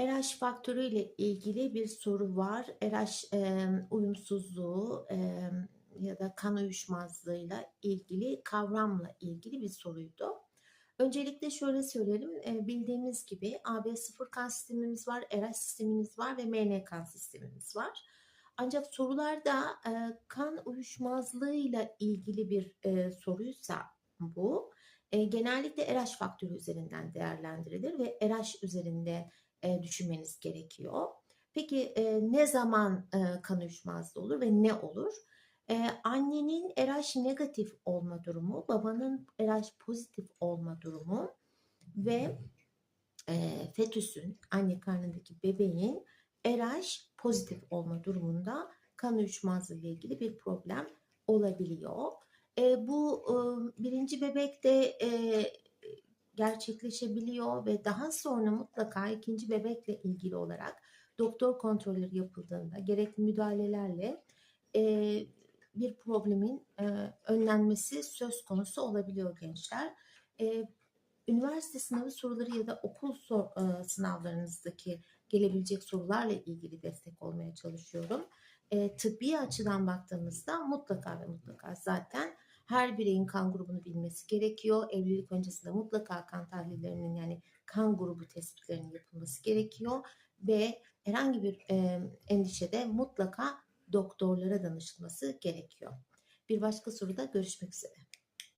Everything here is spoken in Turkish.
RH faktörü ile ilgili bir soru var. RH e, uyumsuzluğu e, ya da kan uyuşmazlığıyla ilgili kavramla ilgili bir soruydu. Öncelikle şöyle söyleyelim. e, bildiğimiz gibi AB0 kan sistemimiz var, RH sistemimiz var ve MN kan sistemimiz var. Ancak sorularda e, kan uyuşmazlığıyla ilgili bir e, soruysa bu e, genellikle RH faktörü üzerinden değerlendirilir ve RH üzerinde e, düşünmeniz gerekiyor. Peki e, ne zaman e, kan uyuşmazlığı olur ve ne olur? E, annenin RH negatif olma durumu, babanın RH pozitif olma durumu ve e, fetüsün, anne karnındaki bebeğin RH pozitif olma durumunda kan uyuşmazlığı ile ilgili bir problem olabiliyor. E, bu e, birinci bebekte e, gerçekleşebiliyor ve daha sonra mutlaka ikinci bebekle ilgili olarak doktor kontrolleri yapıldığında gerekli müdahalelerle e, bir problemin e, önlenmesi söz konusu olabiliyor gençler. E, üniversite sınavı soruları ya da okul sor, e, sınavlarınızdaki gelebilecek sorularla ilgili destek olmaya çalışıyorum. E, tıbbi açıdan baktığımızda mutlaka ve mutlaka zaten her bireyin kan grubunu bilmesi gerekiyor. Evlilik öncesinde mutlaka kan tahlillerinin yani kan grubu tespitlerinin yapılması gerekiyor ve herhangi bir e, endişede mutlaka doktorlara danışılması gerekiyor. Bir başka soruda görüşmek üzere.